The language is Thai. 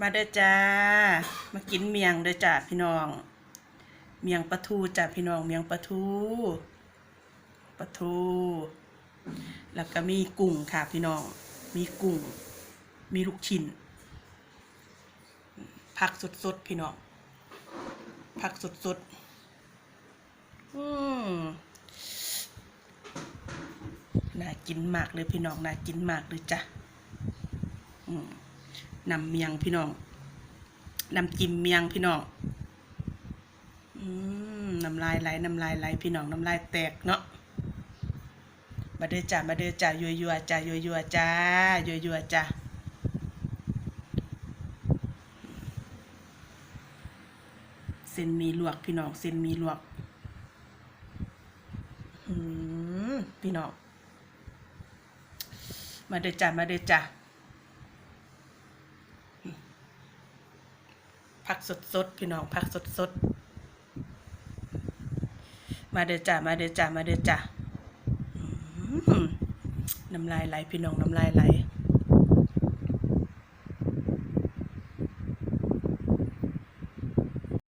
มาเด้อจ้า มากินเมียงเด้อจ้าพี่น้อง เมียงปลาทูจ้าพี่น้อง เมียงปลาทูปลาทู แล้วก็มีกุ้งค่ะพี่น้อง มีกุ้ง มีลูกชิ้น ผักสดๆพี่น้อง ผักสดๆอืมน่ากินมากเลยพี่น้อง น่ากินมากเลยจ้ะอืม นำเมียงพี่น้องนำจิ้มเมียงพี่น้องอืมน้ำลายไหลน้ำลายไหลพี่น้องน้ำลายแตกเนาะมาเด้อจ้ามาเด้อจ้ายัวยัวจ้ายัวยัวจ้ายัวยัวจ้าเส้นมีลวกพี่น้องเส้นมีลวกอืมพี่น้องมาเด้อจ้ามาเด้อจ้า ผักสดสดๆพี่น้องผักสดสดๆมาเดือจ่ามาเดือจ่ามาเดือจ่าน้ำลายไหลพี่น้องน้ำลายไหล